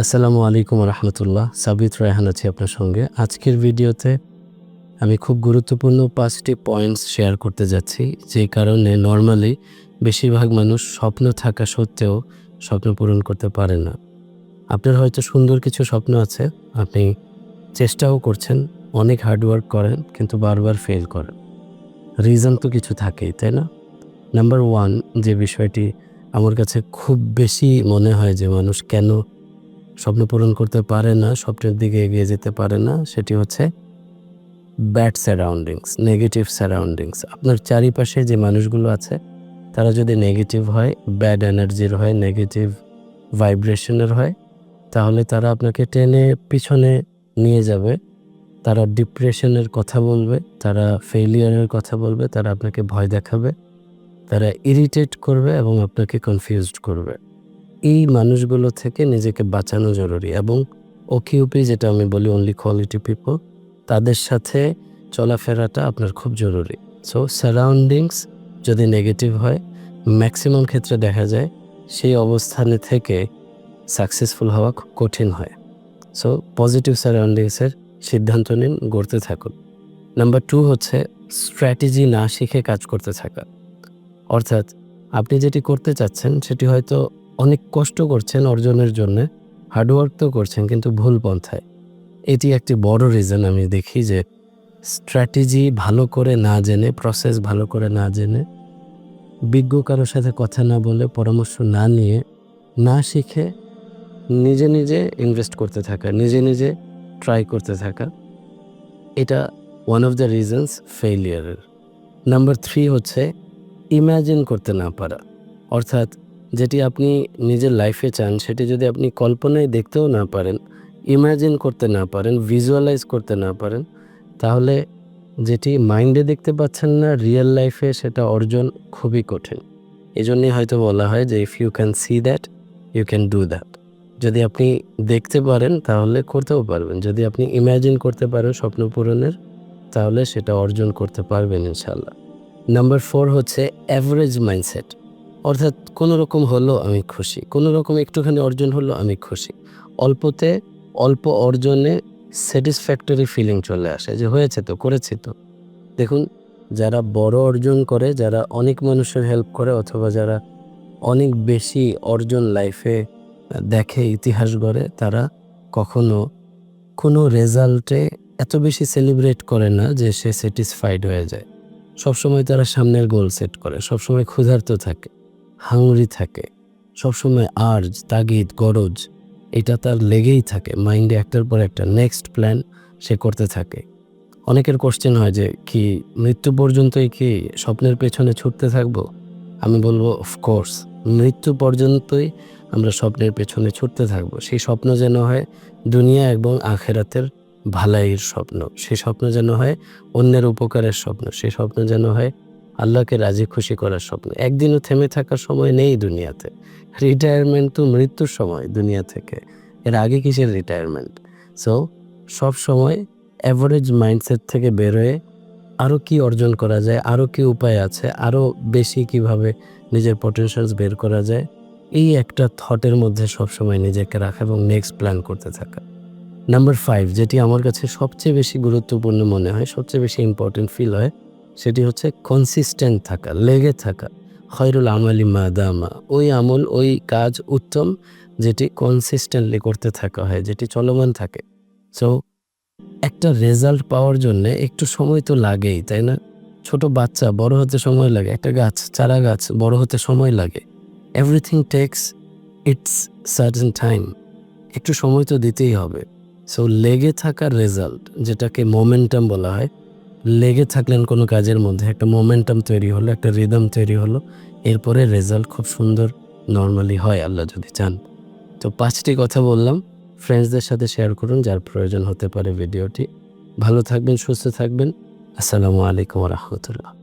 আসসালামু আলাইকুম রহমতুল্লাহ। সাবিত রায়হান আছি আপনার সঙ্গে। আজকের ভিডিওতে আমি খুব গুরুত্বপূর্ণ পাঁচটি পয়েন্টস শেয়ার করতে যাচ্ছি, যে কারণে নর্মালি বেশিরভাগ মানুষ স্বপ্ন থাকা সত্ত্বেও স্বপ্ন পূরণ করতে পারে না। আপনার হয়তো সুন্দর কিছু স্বপ্ন আছে, আপনি চেষ্টাও করছেন, অনেক হার্ডওয়ার্ক করেন, কিন্তু বারবার ফেল করেন। রিজন তো কিছু থাকেই, তাই না? নাম্বার ওয়ান যে বিষয়টি আমার কাছে খুব বেশি মনে হয় যে মানুষ কেন স্বপ্ন পূরণ করতে পারে না, স্বপ্নের দিকে এগিয়ে যেতে পারে না, সেটি হচ্ছে ব্যাড সারাউন্ডিংস নেগেটিভ সারাউন্ডিংস আপনার চারিপাশে যে মানুষগুলো আছে, তারা যদি নেগেটিভ হয় ব্যাড এনার্জির হয় নেগেটিভ ভাইব্রেশনের হয়, তাহলে তারা আপনাকে টেনে পিছনে নিয়ে যাবে। তারা ডিপ্রেশনের কথা বলবে, তারা ফেলিয়ারের কথা বলবে, তারা আপনাকে ভয় দেখাবে, তারা ইরিটেট করবে এবং আপনাকে কনফিউজড করবে। এই মানুষগুলো থেকে নিজেকে বাঁচানো জরুরি এবং ওকিউপি, যেটা আমি বলি অনলি কোয়ালিটি পিপল তাদের সাথে চলাফেরাটা আপনার খুব জরুরি। সো সারাউন্ডিংস যদি নেগেটিভ হয় ম্যাক্সিমাম ক্ষেত্রে দেখা যায় সেই অবস্থানে থেকে সাকসেসফুল হওয়া খুব কঠিন হয়। সো পজিটিভ সারাউন্ডিংসের সিদ্ধান্ত নিন, গড়তে থাকুন। নাম্বার টু হচ্ছে স্ট্র্যাটেজি না শিখে কাজ করতে থাকা। অর্থাৎ আপনি যেটি করতে চাচ্ছেন, সেটি হয়তো অনেক কষ্ট করছেন অর্জনের জন্য হার্ডওয়ার্ক তো করছেন, কিন্তু ভুল পন্থায়। এটি একটি বড় রিজন আমি দেখি যে স্ট্র্যাটেজি ভালো করে না জেনে প্রসেস ভালো করে না জেনে, বিজ্ঞ কারোর সাথে কথা না বলে, পরামর্শ না নিয়ে, না শিখে নিজে নিজে ইনভেস্ট করতে থাকা, নিজে নিজে ট্রাই করতে থাকা, এটা ওয়ান অফ দ্য রিজনস ফেলিয়ারের নাম্বার থ্রি হচ্ছে ইম্যাজিন করতে না পারা। অর্থাৎ যেটি আপনি নিজের লাইফে চান, সেটি যদি আপনি কল্পনায় দেখতেও না পারেন ইমাজিন করতে না পারেন ভিজুয়ালাইজ করতে না পারেন, তাহলে যেটি মাইন্ডে দেখতে পাচ্ছেন না রিয়েল লাইফে সেটা অর্জন খুবই কঠিন। এই জন্যই হয়তো বলা হয় যে if you can see that you can do that যদি আপনি দেখতে পারেন, তাহলে করতেও পারবেন। যদি আপনি ইমাজিন করতে পারেন স্বপ্ন পূরণের, তাহলে সেটা অর্জন করতে পারবেন ইনশাল্লাহ নাম্বার ফোর হচ্ছে অ্যাভারেজ মাইন্ডসেট অর্থাৎ কোনো রকম হলো আমি খুশি কোনো রকম একটুখানি অর্জন হলো আমি খুশি। অল্পতে অল্প অর্জনে স্যাটিসফ্যাক্টরি ফিলিং চলে আসে যে হয়েছে তো, করেছি তো। দেখুন, যারা বড় অর্জন করে, যারা অনেক মানুষের হেল্প করে অথবা যারা অনেক বেশি অর্জন লাইফে দেখে, ইতিহাস গড়ে, তারা কখনো কোনো রেজাল্টে এত বেশি সেলিব্রেট করে না যে সে স্যাটিসফাইড হয়ে যায়। সবসময় তারা সামনের গোল সেট করে, সবসময় ক্ষুধার্ত থাকে। হাংরি থাকে। সবসময় আর্জ, তাগিদ, গরজ, এটা তার লেগেই থাকে। মাইন্ডে একটার পর একটা নেক্সট প্ল্যান সে করতে থাকে। অনেকের কোশ্চেন হয় যে, কি মৃত্যু পর্যন্তই কি স্বপ্নের পেছনে ছুটতে থাকব? আমি বলব অফকোর্স মৃত্যু পর্যন্তই আমরা স্বপ্নের পেছনে ছুটতে থাকব। সেই স্বপ্ন যেন হয় দুনিয়া এবং আখেরাতের ভালাইয়ের স্বপ্ন। সেই স্বপ্ন যেন হয় অন্যের উপকারের স্বপ্ন। সেই স্বপ্ন যেন হয় আল্লাহকে রাজি, খুশি করার স্বপ্ন। একদিনও থেমে থাকার সময় নেই দুনিয়াতে। রিটায়ারমেন্ট তো মৃত্যুর সময় দুনিয়া থেকে। এর আগে কিসের রিটায়ারমেন্ট সো সব সময় অ্যাভারেজ মাইন্ডসেট থেকে বেরোয় আরও কি অর্জন করা যায় আরও কি উপায় আছে আরও বেশি কীভাবে নিজের পটেনশিয়ালস বের করা যায়, এই একটা থটের মধ্যে সবসময় নিজেকে রাখা এবং নেক্সট প্ল্যান করতে থাকা। নাম্বার ফাইভ যেটি আমার কাছে সবচেয়ে বেশি গুরুত্বপূর্ণ মনে হয়, সবচেয়ে বেশি ইম্পর্টেন্ট ফিল হয় সেটি হচ্ছে কনসিস্টেন্ট থাকা, লেগে থাকা। খয়রুল আমালি মা দামা, ওই আমল, ওই কাজ উত্তম যেটি কনসিস্টেন্টলি করতে থাকা হয়, যেটি চলমান থাকে। সো একটা রেজাল্ট পাওয়ার জন্য একটু সময় তো লাগেই, তাই না? ছোট বাচ্চা, বড় হতে সময় লাগে, একটা গাছ, চারা গাছ, বড় হতে সময় লাগে। Everything takes its certain time একটু সময় তো দিতেই হবে। সো লেগে থাকার রেজাল্ট যেটাকে মোমেন্টাম বলা হয় লেগে থাকলেন কোনো কাজের মধ্যে। একটা মোমেন্টাম তৈরি হলো, একটা রিদম তৈরি হলো। এরপরে রেজাল্ট খুব সুন্দর নর্মালি হয়, আল্লাহ যদি চান। তো পাঁচটি কথা বললাম। ফ্রেন্ডসদের সাথে শেয়ার করুন, যার প্রয়োজন হতে পারে ভিডিওটি ভালো থাকবেন, সুস্থ থাকবেন। আসসালামু আলাইকুম রহমতুল্লাহ।